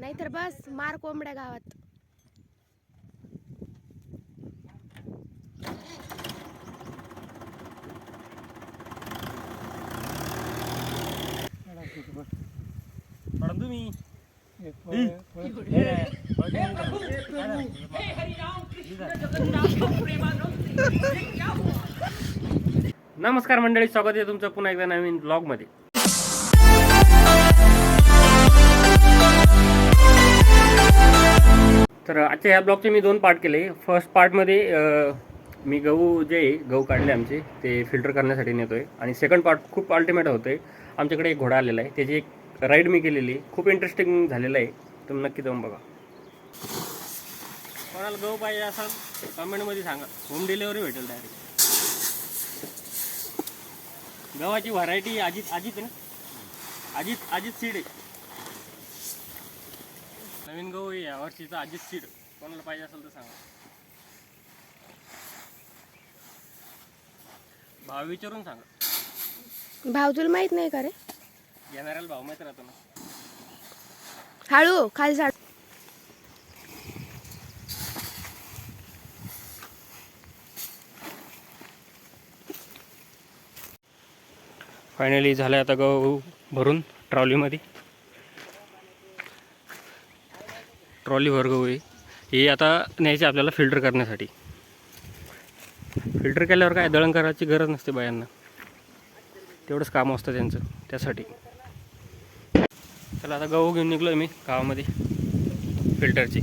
नाहीतर बस मार कोंबड्या गावात. तुम्ही नमस्कार मंडळी स्वागत आहे तुमचं पुन्हा एकदा नवीन ब्लॉगमध्ये तर आजच्या ह्या ब्लॉगचे मी दोन पार्ट केले. फर्स्ट पार्टमध्ये मी गहू जे आहे, गहू काढले आमचे ते फिल्टर करण्यासाठी नेतो आहे आणि सेकंड पार्ट खूप अल्टिमेट होतोय. आमच्याकडे एक घोडा आलेला आहे. त्याची एक राईड मी केलेली आहे. खूप इंटरेस्टिंग झालेलं आहे. तुम्ही नक्की जाऊन बघा. कोणाला गहू पाहिजे असाल कमेंटमध्ये सांगा. होम डिलेवरी भेटेल डायरेक्ट गव्हाची व्हरायटी अजित अजित आहे ना? अजित अजित सीड आहे. नवीन गहू या वर्षीचा अजित सीड कोणाला पाहिजे असेल तर सांगा. भाव विचारून सांगा. भाव तुला माहीत नाही का रे? घेणाऱ्याला भाव माहीत राहतो ना. हळू खाली झाड. फायनली झालं आता गहू भरून ट्रॉलीमध्ये. ट्रॉलीवर गहू आहे हे आता न्यायचे आपल्याला फिल्टर करण्यासाठी. फिल्टर केल्यावर काय दळण करायची गरज नसते बायांना. तेवढंच काम असतं त्यांचं त्यासाठी. चला आता गहू घेऊन निघलो मी गावामध्ये फिल्टरची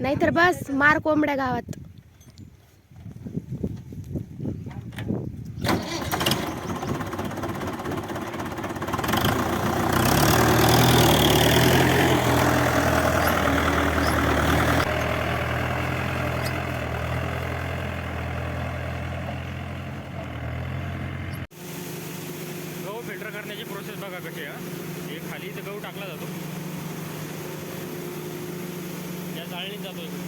नाहीतर बस मार कोंबड्या गावात. एकत्र करण्याची प्रोसेस बघा कशी आहे हे. खाली इथं गहू टाकला जातो. या जाळणीत जातो इकडून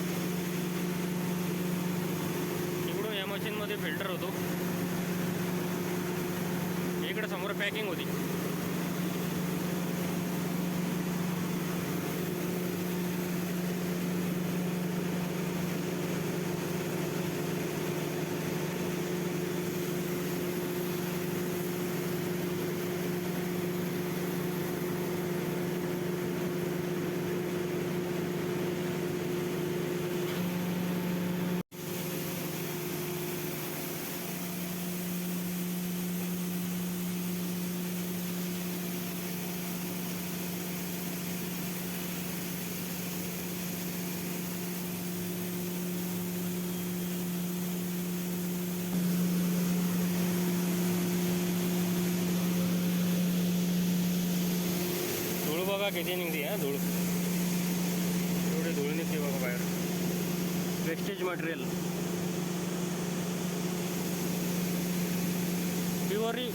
इकडून या मशीनमध्ये फिल्टर होतो. इकडं समोर पॅकिंग होती धूळ बघा किती निघते हा धूळ? एवढे धूळ निघते बघा बाहेर? वेस्टेज मटेरियल प्युअरली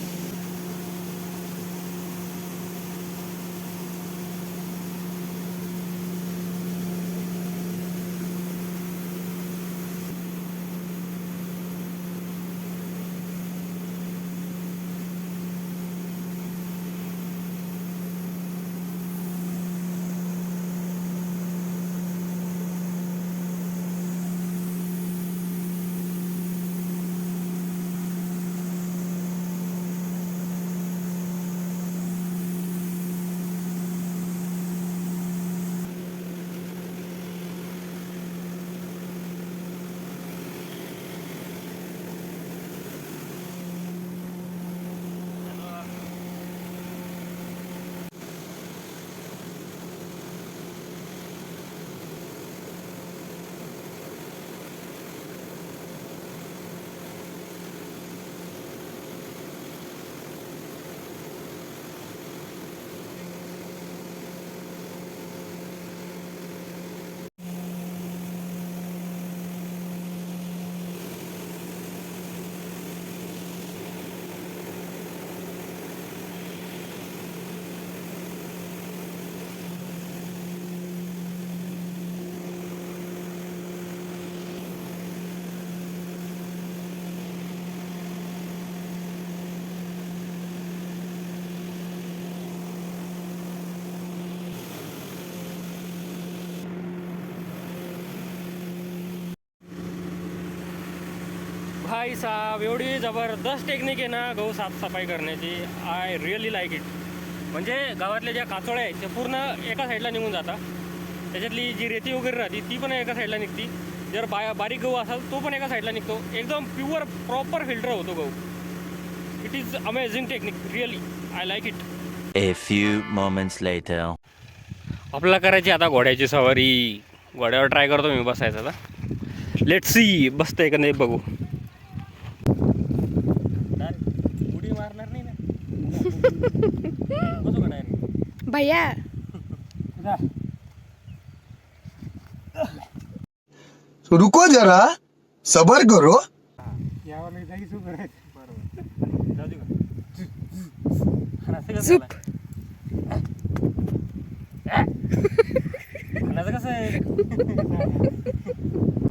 भाई साहब एवढी जबरदस्त टेक्निक आहे ना गहू साफसफाई करण्याची. आय रिअली लाईक इट म्हणजे गावातल्या ज्या काचोळ्या आहेत त्या पूर्ण एका साईडला निघून जातात. त्याच्यातली जी रेती वगैरे राहते ती पण एका साईडला निघती. जर बा बारीक गहू असेल तो पण एका साईडला निघतो. एकदम प्युअर प्रॉपर फिल्टर होतो गहू. It is amazing technique really I like it A few moments later. आपल्याला करायची आता घोड्याची सवारी. घोड्यावर ट्राय करतो मी बसायचं आता. लेट सी बसतंय का नाही बघू. direct? भैया रुको जरा सबर करो जाऊ दे का? खाण्याचं कसं सूप आहे?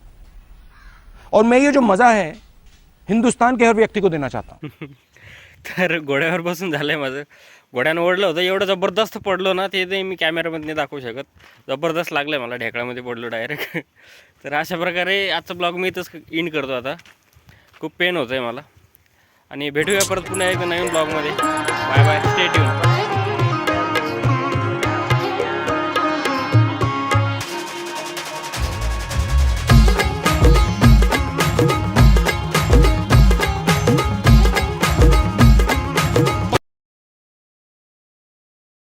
और मैं ये जो मज़ा है हिंदुस्तान के हर व्यक्ति को देना चाहता हूँ। तर घोड्यावर बसून झालं आहे माझं. घोड्यानं ओढलं होतं एवढं जबरदस्त पडलो ना ते नाही मी कॅमेरामध्ये नाही दाखवू शकत. जबरदस्त लागलं मला ढेकळामध्ये पडलो डायरेक्ट तर अशा प्रकारे आजचा ब्लॉग मी इथंच इंड करतो आता. खूप पेन होतं आहे मला. आणि भेटूया परत पुन्हा एक नवीन ब्लॉगमध्ये बाय बाय स्टे ट्यून